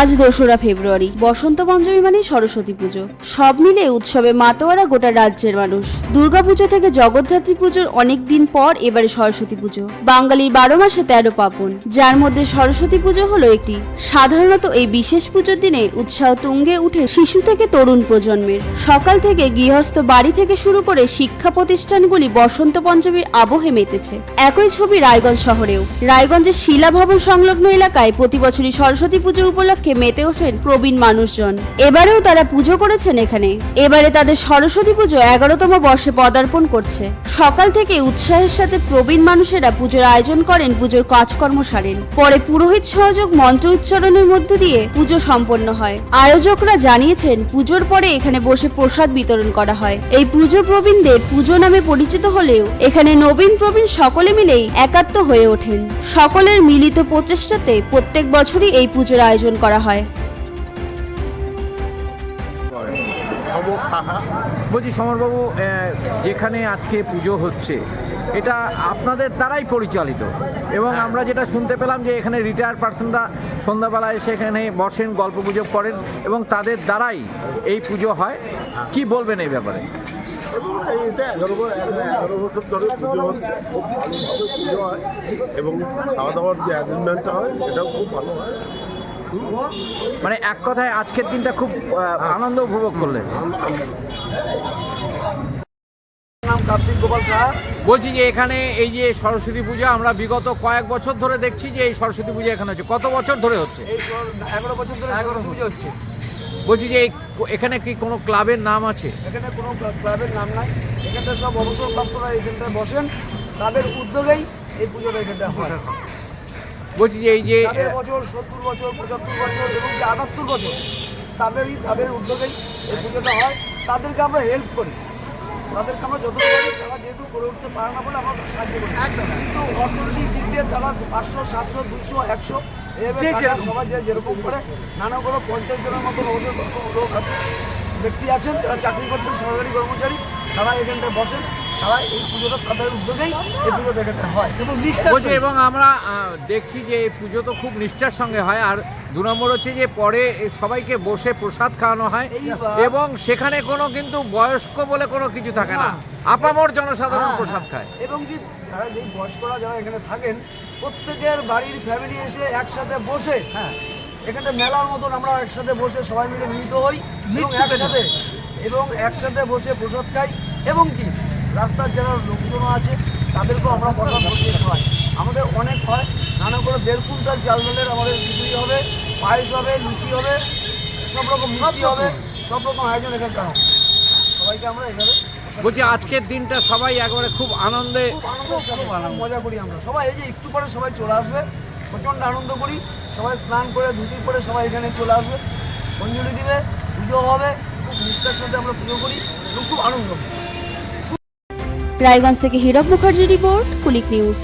আজ দোসরা ফেব্রুয়ারি, বসন্ত পঞ্চমী মানে সরস্বতী পুজো। সব মিলে উৎসবে মাতোয়ারা গোটা রাজ্যের মানুষ। দুর্গাপুজো থেকে জগদ্ধাত্রী পুজোর অনেক দিন পর এবারে সরস্বতী পুজো। বাঙালির বারো মাসে তেরো পার্বণ। যার মধ্যে সরস্বতী পুজো হলো একটি। সাধারণত এই বিশেষ পুজোর দিনে উৎসাহ তুঙ্গে উঠে শিশু থেকে তরুণ প্রজন্মের। সকাল থেকে গৃহস্থ বাড়ি থেকে শুরু করে শিক্ষা প্রতিষ্ঠানগুলি বসন্ত পঞ্চমীর আবহে মেতেছে। একই ছবি রায়গঞ্জ শহরেও। রায়গঞ্জের শিলাভবন সংলগ্ন এলাকায় প্রতি বছরই সরস্বতী পুজো উপলক্ষে মেতে ওঠেন প্রবীণ মানুষজন। এবারেও তারা পুজো করেছেন এখানে। এবারে তাদের সরস্বতী পুজো এগারোতম বর্ষে পদার্পণ করছে। সকাল থেকে উৎসাহের সাথে প্রবীণ মানুষেরা পুজোর আয়োজন করেন পুজোর কাজকর্ম সারেন। পরে পুরোহিত সহযোগ মন্ত্র উচ্চারণের মধ্য দিয়ে পুজো সম্পন্ন হয়। আয়োজকরা জানিয়েছেন, পুজোর পরে এখানে বসে প্রসাদ বিতরণ করা হয়। এই পুজো প্রবীণদের পুজো নামে পরিচিত হলেও এখানে নবীন প্রবীণ সকলে মিলেই একাত্ম হয়ে ওঠেন। সকলের মিলিত প্রচেষ্টাতে প্রত্যেক বছরই এই পুজোর আয়োজন করা হয়। বলছি সমরবাবু যেখানে আজকে পুজো হচ্ছে এটা আপনাদের দ্বারাই পরিচালিত? এবং আমরা যেটা শুনতে পেলাম যে এখানে রিটায়ার পার্সনরা সন্ধ্যাবেলায় এসে এখানে বসেন গল্প গুজব করেন এবং তাদের দ্বারাই এই পুজো হয়। কি বলবেন এই ব্যাপারে? এবং এটা এগারো এগারো বছর ধরে পুজো হচ্ছে খুব ভালোভাবে পুজো হয় এবং খাওয়া দাওয়ার যে অ্যারেঞ্জমেন্টটা হয় সেটাও খুব ভালো হয়। মানে এক কথায় আজকের দিনটা খুব আনন্দ উপভোগ করলেন। নাম কার্তিক গোপাল সাহা। বলছি যে এখানে এই যে সরস্বতী পূজা আমরা বিগত কয়েক বছর ধরে দেখছি যে এই সরস্বতী পূজা এখানে হচ্ছে। কত বছর ধরে হচ্ছে? এই এগারো বছর ধরে পুজো হচ্ছে। বলছি যে এই এখানে কি কোনো ক্লাবের নাম আছে? এখানে কোনো ক্লাবের নাম নাই। এখানটা সব অবসর অবসরপ্রাপ্তরা এখানটায় বসেন। তাদের উদ্যোগেই এই পুজোটা এখানটা হয়। বলছি যে এই যে বছর সত্তর বছর পঁচাত্তর বছর এবং যে আটাত্তর বছর তাদেরই তাদের উদ্যোগেই এই পুজোটা হয়। তাদেরকে আমরা হেল্প করি। তাদেরকে আমরা যত তারা যেহেতু করে উঠতে পারে না বলে আমরা সাহায্য করি। কিন্তু অর্থনৈতিক দিক দিয়ে তারা পাঁচশো সাতশো দুশো একশো এভাবে টাকা সবাই যে যেরকম করে নানা কোনো পঞ্চাশ জনের মতো অবসরপ্রাপ্ত লোক আছে ব্যক্তি আছেন যারা চাকরি করতেন সরকারি কর্মচারী তারা এখানটায় বসেন। তারা এই পুজোটা তাদের উদ্যোগেই এই পুজোটা এখানটায় হয়। এবং আমরা দেখছি যে এই পুজো তো খুব নিষ্ঠার সঙ্গে হয় আর দু নম্বর হচ্ছে যে পরে সবাইকে বসে প্রসাদ খাওয়ানো হয় এবং সেখানে কোনো কিন্তু বয়স্ক বলে কোনো কিছু থাকে না। আপামর জনসাধারণ হ্যাঁ, প্রসাদ খায়। এবং কি যারা বয়স্করা যারা এখানে থাকেন প্রত্যেকের বাড়ির ফ্যামিলি এসে একসাথে বসে হ্যাঁ এখানে মেলার মতন আমরা একসাথে বসে সবাই মিলে মিলিত হই এবং একসাথে এবং একসাথে বসে প্রসাদ খাই এবং কি রাস্তার যারা লোকজন আছে তাদেরকেও আমরা প্রসাদ বসিয়ে খাওয়াই আমাদের অনেক হয় নানা করে দেড় কুইন্টাল চাল ডালের আমাদের বিক্রি হবে পায়েস হবে লুচি হবে সব রকম মিষ্টি হবে সব রকম আয়োজন এখানকার হবে সবাইকে আমরা এভাবে বলছি আজকের দিনটা সবাই একবারে খুব আনন্দে মজা করি আমরা। সবাই এই যে একটু পরে সবাই চলে আসবে প্রচণ্ড আনন্দ করি। সবাই স্নান করে ধুতি পরে সবাই এখানে চলে আসবে। অঞ্জলি দিবে পুজো হবে খুব নিষ্ঠার সাথে আমরা পুজো করি এবং খুব আনন্দ করি। রায়গঞ্জ থেকে হীরক মুখার্জি রিপোর্ট কুলিক নিউজ।